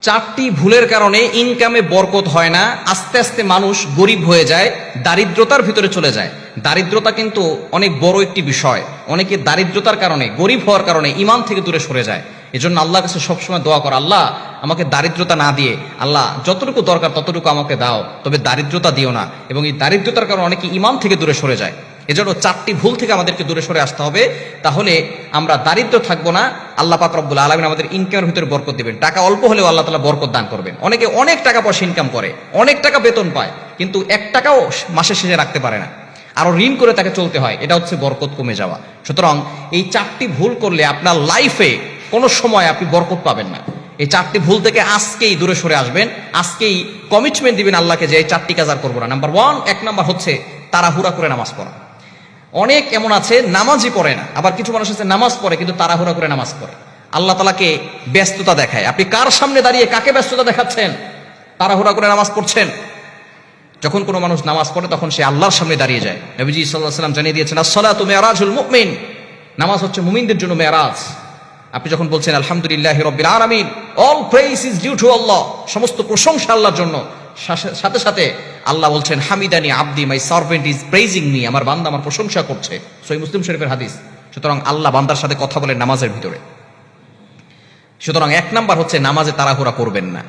চারটি ভুলের কারণে ইনকামে বরকত হয় না, আস্তে আস্তে মানুষ গরিব হয়ে যায়, দারিদ্রতার ভিতরে চলে যায়। দারিদ্রতা কিন্তু অনেক বড় একটি বিষয়। অনেকে দারিদ্রতার কারণে, গরিব হওয়ার কারণে ইমান থেকে দূরে সরে যায়। এজন্য আল্লাহর কাছে সবসময় দোয়া কর, আল্লাহ, আমাকে দারিদ্রতা না দিয়ে, আল্লাহ, যতটুকু দরকার ততটুকু আমাকে দাও, তবে দারিদ্রতা দিও না। এবং এই দারিদ্রতার কারণে অনেকে ইমান থেকে দূরে সরে যায়। এজন্য চারটি ভুল থেকে আমাদেরকে দূরে সরে আসতে হবে। তাহলে আমরা দারিদ্র থাকব না, আল্লাহ পাক রব্বুল আলমিন আমাদের ইনকামের ভিতরে বরকত দিবেন। টাকা অল্প হলেও আল্লাহ তালা বরকত দান করবেন। অনেকে অনেক টাকা পয়সা ইনকাম করে, অনেক টাকা বেতন পায়, কিন্তু এক টাকাও মাসের শেষে রাখতে পারে না। আরও ঋণ করে তাকে চলতে হয়, এটা হচ্ছে বরকত কমে যাওয়া। সুতরাং এই চারটি ভুল করলে আপনার লাইফে কোনো সময় আপনি বরকত পাবেন না। এই চারটি ভুল থেকে আজকেই দূরে সরে আসবেন, আজকেই কমিটমেন্ট দিবেন আল্লাহকে যে এই চারটি কাজ আর করব না। নাম্বার ওয়ান এক নাম্বার হচ্ছে তারা তাড়াহুড়া করে নামাজ পড়া। অনেক এমন আছে, নামাজই পড়ে না। আবার কিছু মানুষ আছে, নামাজ পড়ে, কিন্তু তাড়াহুড়া করে নামাজ পড়ে। আল্লাহ তালাকে ব্যস্ততা দেখায়। আপনি কার সামনে দাঁড়িয়ে কাকে ব্যস্ততা দেখাচ্ছেন? তাড়াহুড়া করে নামাজ পড়ছেন? যখন কোনো মানুষ নামাজ পড়ে, তখন সে আল্লাহর সামনে দাঁড়িয়ে যায়। নবীজি সাল্লাহ সাল্লাম জানিয়ে দিয়েছেন আসসালাহ তুমি আরাজুল মুমিন। নামাজ হচ্ছে মুমিনদের জন্য মেয়ারাজ আপনি যখন বলছেন, আলহামদুলিল্লাহ রব্বিল আলামিন all praise is due to আল্লাহ সমস্ত প্রশংসা আল্লাহর জন্য। সাথে সাথে আল্লাহ বলছেন, হামিদানি আব্দি my servant is praising me আমার বান্দা আমার প্রশংসা করছে। সই মুসলিম শরীফের হাদিস। সুতরাং আল্লাহ বান্দার সাথে কথা বলে নামাজের ভিতরে। সুতরাং এক নাম্বার হচ্ছে নামাজে তাড়াহুড়া করবেন না।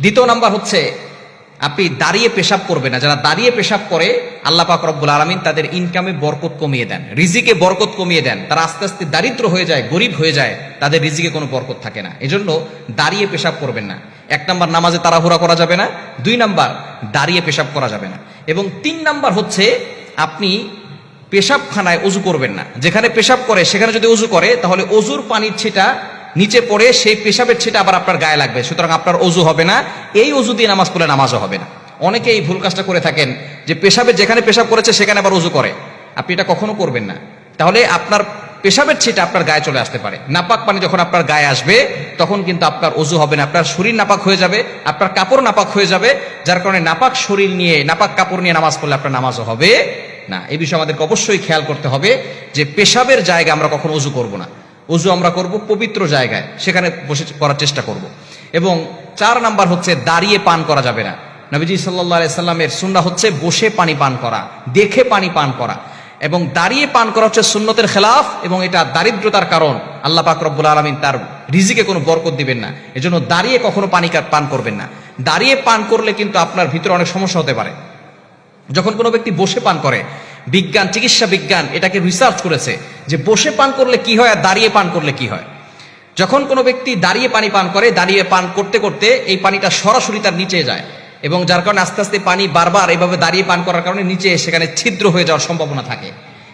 দ্বিতীয় নাম্বার হচ্ছে, আপনি দাঁড়িয়ে পেশাব করবেন না। যারা দাঁড়িয়ে পেশাব করে আল্লাহ পাক রব্বুল আলমিন তাদের ইনকামে বরকত কমিয়ে দেন, রিজিকে বরকত কমিয়ে দেন, তারা আস্তে আস্তে দারিদ্র হয়ে যায়, গরিব হয়ে যায়, তাদের রিজিকে কোনো বরকত থাকে না। এজন্য দাঁড়িয়ে পেশাব করবেন না। এক নাম্বার নামাজে তাড়াহুড়া করা যাবে না, দুই নাম্বার দাঁড়িয়ে পেশাব করা যাবে না। এবং তিন নাম্বার হচ্ছে আপনি পেশাবখানায় অজু করবেন না। যেখানে পেশাব করে, সেখানে যদি অজু করে, তাহলে অজুর পানির ছিটা নিচে পড়ে, সেই পেশাবের ছিটা আবার আপনার গায়ে লাগবে। সুতরাং আপনার অজু হবে না, এই অজু দিয়ে নামাজ পড়লে নামাজও হবে না। অনেকে এই ভুল কাজটা করে থাকেন যে পেশাবে যেখানে পেশাব করেছে সেখানে আবার অজু করে। আপনি এটা কখনো করবেন না। তাহলে আপনার পেশাবের ছিটা আপনার গায়ে চলে আসতে পারে। নাপাক পানি যখন আপনার গায়ে আসবে, তখন কিন্তু আপনার অজু হবে না। আপনার শরীর নাপাক হয়ে যাবে, আপনার কাপড় নাপাক হয়ে যাবে, যার কারণে নাপাক শরীর নিয়ে, নাপাক কাপড় নিয়ে নামাজ পড়লে আপনার নামাজও হবে না। এই বিষয়ে আমাদেরকে অবশ্যই খেয়াল করতে হবে যে পেশাবের জায়গা আমরা কখনো অজু করব না। অজু আমরা করব পবিত্র জায়গায়, সেখানে বসে করার চেষ্টা করব। এবং চার নাম্বার হচ্ছে দাঁড়িয়ে পান করা যাবে না। নবীজি সাল্লাহ সাল্লামের সুন্না হচ্ছে বসে পানি পান করা, দেখে পানি পান করা এবং দাঁড়িয়ে পান করা হচ্ছে সুন্নতের খেলাফ এবং এটা দারিদ্রতার কারণ। আল্লাহ পাক রব্বুল আলমিন তার রিজিকে কোনো বরকত দিবেন না। এজন্য দাঁড়িয়ে কখনো পানি পান করবেন না। দাঁড়িয়ে পান করলে কিন্তু আপনার ভিতরে অনেক সমস্যা হতে পারে। যখন কোনো ব্যক্তি বসে পান করে, বিজ্ঞান, চিকিৎসা বিজ্ঞান এটাকে রিসার্চ করেছে যে বসে পান করলে কি হয় আর দাঁড়িয়ে পান করলে কি হয়। যখন কোনো ব্যক্তি দাঁড়িয়ে পানি পান করে, দাঁড়িয়ে পান করতে করতে এই পানিটা সরাসরি তার নিচে যায়। এবং যার কারণে আস্তে আস্তে পানি বারবার এভাবে দাঁড়িয়ে পান করার কারণে নিচে সেখানে ছিদ্র হয়ে যাওয়ার সম্ভাবনা থাকে।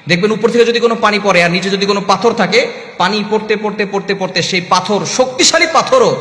দেখবেন উপর থেকে যদি কোনো পানি পড়ে আর নিচে যদি কোনো পাথর থাকে, পানি পড়তে পড়তে পড়তে পড়তে সেই পাথর, শক্তিশালী পাথরও